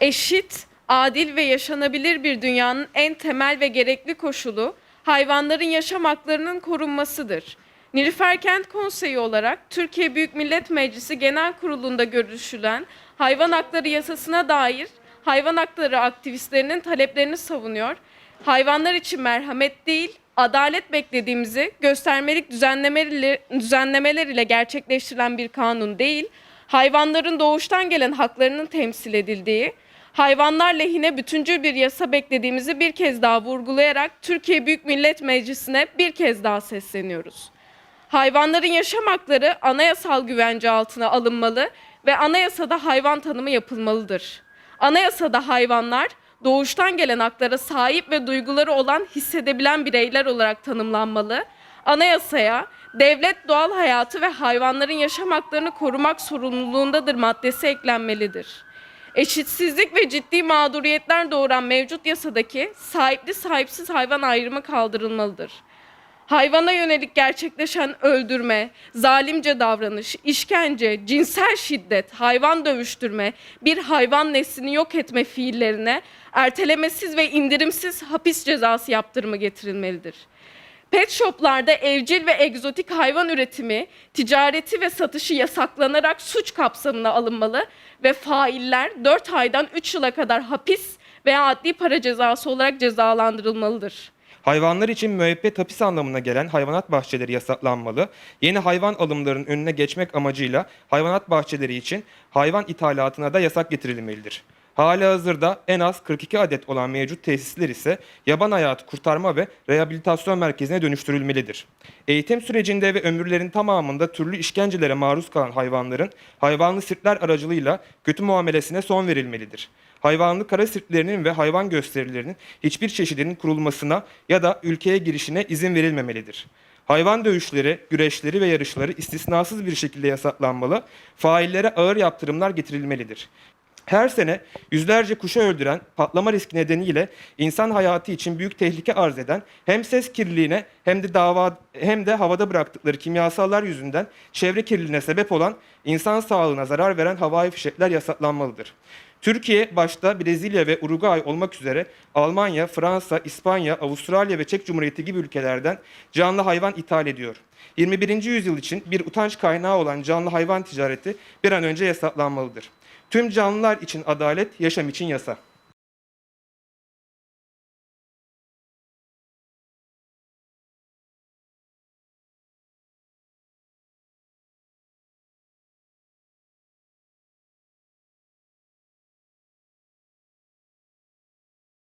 Eşit, adil ve yaşanabilir bir dünyanın en temel ve gerekli koşulu hayvanların yaşam haklarının korunmasıdır. Nilüfer Kent Konseyi olarak Türkiye Büyük Millet Meclisi Genel Kurulu'nda görüşülen hayvan hakları yasasına dair hayvan hakları aktivistlerinin taleplerini savunuyor. Hayvanlar için merhamet değil, adalet beklediğimizi göstermelik düzenlemeler, düzenlemeler ile gerçekleştirilen bir kanun değil, hayvanların doğuştan gelen haklarının temsil edildiği, hayvanlar lehine bütüncül bir yasa beklediğimizi bir kez daha vurgulayarak Türkiye Büyük Millet Meclisi'ne bir kez daha sesleniyoruz. Hayvanların yaşam hakları anayasal güvence altına alınmalı ve anayasada hayvan tanımı yapılmalıdır. Anayasada hayvanlar doğuştan gelen haklara sahip ve duyguları olan hissedebilen bireyler olarak tanımlanmalı. Anayasaya devlet doğal hayatı ve hayvanların yaşam haklarını korumak sorumluluğundadır maddesi eklenmelidir. Eşitsizlik ve ciddi mağduriyetler doğuran mevcut yasadaki sahipli sahipsiz hayvan ayrımı kaldırılmalıdır. Hayvana yönelik gerçekleşen öldürme, zalimce davranış, işkence, cinsel şiddet, hayvan dövüştürme, bir hayvan neslini yok etme fiillerine ertelemesiz ve indirimsiz hapis cezası yaptırımı getirilmelidir. Pet shoplarda evcil ve egzotik hayvan üretimi, ticareti ve satışı yasaklanarak suç kapsamına alınmalı ve failler 4 aydan 3 yıla kadar hapis veya adli para cezası olarak cezalandırılmalıdır. Hayvanlar için müebbet hapis anlamına gelen hayvanat bahçeleri yasaklanmalı. Yeni hayvan alımlarının önüne geçmek amacıyla hayvanat bahçeleri için hayvan ithalatına da yasak getirilmelidir. Halihazırda en az 42 adet olan mevcut tesisler ise yaban hayatı kurtarma ve rehabilitasyon merkezine dönüştürülmelidir. Eğitim sürecinde ve ömürlerin tamamında türlü işkencelere maruz kalan hayvanların hayvanlı sirkler aracılığıyla kötü muamelesine son verilmelidir. Hayvanlı kara sirklerinin ve hayvan gösterilerinin hiçbir çeşidinin kurulmasına ya da ülkeye girişine izin verilmemelidir. Hayvan dövüşleri, güreşleri ve yarışları istisnasız bir şekilde yasaklanmalı, faillere ağır yaptırımlar getirilmelidir. Her sene yüzlerce kuşu öldüren patlama riski nedeniyle insan hayatı için büyük tehlike arz eden hem ses kirliliğine hem de dava hem de havada bıraktıkları kimyasallar yüzünden çevre kirliliğine sebep olan insan sağlığına zarar veren havai fişekler yasaklanmalıdır. Türkiye başta Brezilya ve Uruguay olmak üzere Almanya, Fransa, İspanya, Avustralya ve Çek Cumhuriyeti gibi ülkelerden canlı hayvan ithal ediyor. 21. yüzyıl için bir utanç kaynağı olan canlı hayvan ticareti bir an önce yasaklanmalıdır. Tüm canlılar için adalet, yaşam için yasa.